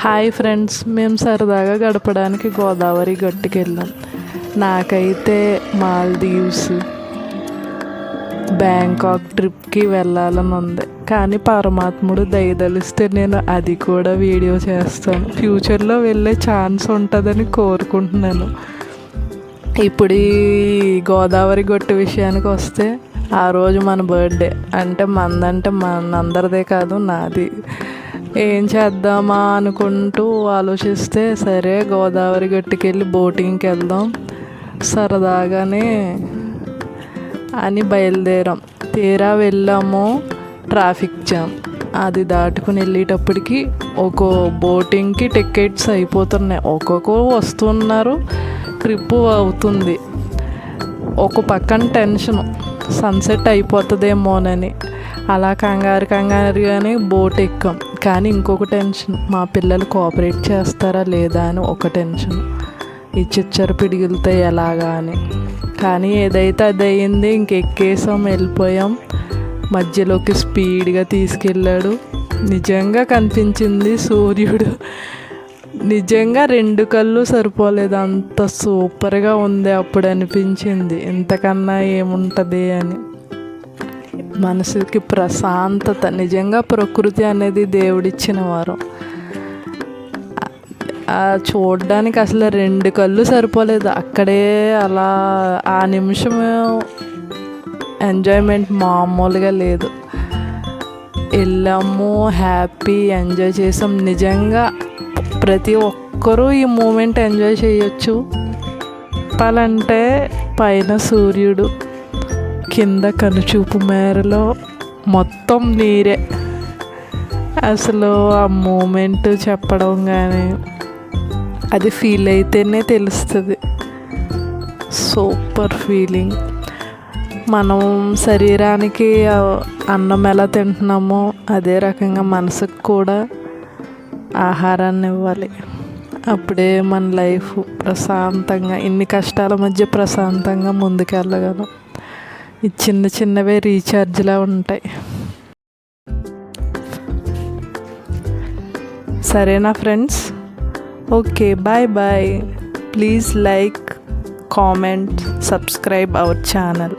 Hi friends మేము సరదాగా గడపడానికి గోదావరి గట్టుకు వెళ్ళాం నాకైతే మాల్దీవ్స్ బ్యాంకాక్ ట్రిప్కి వెళ్ళాలని ఉంది. కానీ పరమాత్ముడు దయదలిస్తే నేను అది కూడా వీడియో చేస్తాను. ఫ్యూచర్లో వెళ్ళే ఛాన్స్ ఉంటుందని కోరుకుంటున్నాను. ఇప్పుడు ఈ గోదావరి గట్టు విషయానికి వస్తే ఆ రోజు మన బర్త్డే. అంటే మందంటే మనందరిదే కాదు నాది. ఏం చేద్దామా అనుకుంటూ ఆలోచిస్తే సరే గోదావరి గట్టుకెళ్ళి బోటింగ్కి వెళ్దాం సరదాగానే అని బయలుదేరాం. తీరా వెళ్ళాము ట్రాఫిక్ జామ్. అది దాటుకుని వెళ్ళేటప్పటికి ఒక బోటింగ్కి టికెట్స్ అయిపోతున్నాయి. ఒక్కొక్కరు వస్తున్నారు ట్రిప్ అవుతుంది. ఒక పక్కన టెన్షన్ సన్సెట్ అయిపోతుందేమోనని. అలా కంగారు కంగారుగానే బోట్ ఎక్కాం కానీ ఇంకొక టెన్షన్ మా పిల్లలు కోఆపరేట్ చేస్తారా లేదా అని ఒక టెన్షన్. ఈ చిచ్చర పిడిగిలితే ఎలాగా అని. కానీ ఏదైతే అది అయ్యింది ఇంకెక్కేసాం వెళ్ళిపోయాం. మధ్యలోకి స్పీడ్గా తీసుకెళ్ళాడు. నిజంగా కనిపించింది సూర్యుడు. నిజంగా రెండు కళ్ళు సరిపోలేదు. అంత సూపర్గా ఉంది అప్పుడు అనిపించింది. ఇంతకన్నా ఏముంటుంది అని. మనసుకి ప్రశాంతత నిజంగా ప్రకృతి అనేది దేవుడిచ్చిన వరం. చూడడానికి అసలు రెండు కళ్ళు సరిపోలేదు. అక్కడే అలా ఆ నిమిషం ఎంజాయ్మెంట్ మామూలుగా లేదు. వెళ్ళాము హ్యాపీ ఎంజాయ్ చేసాం. నిజంగా ప్రతి ఒక్కరూ ఈ మూమెంట్ ఎంజాయ్ చేయొచ్చు. చెప్పాలంటే పైన సూర్యుడు. కింద కనుచూపు మేరలో మొత్తం నీరే. అసలు ఆ మూమెంట్ చెప్పడం కానీ అది ఫీల్ అయితేనే తెలుస్తుంది. Super feeling. మనం శరీరానికి అన్నం ఎలా తింటున్నామో అదే రకంగా మనసుకు కూడా ఆహారాన్ని ఇవ్వాలి. అప్పుడే మన లైఫ్ ప్రశాంతంగా ఇన్ని కష్టాల మధ్య ప్రశాంతంగా ముందుకెళ్ళగలం. చిన్న చిన్నవే రీఛార్జ్లా ఉంటాయి. సరేనా friends? Okay bye bye. Please like comment subscribe our channel.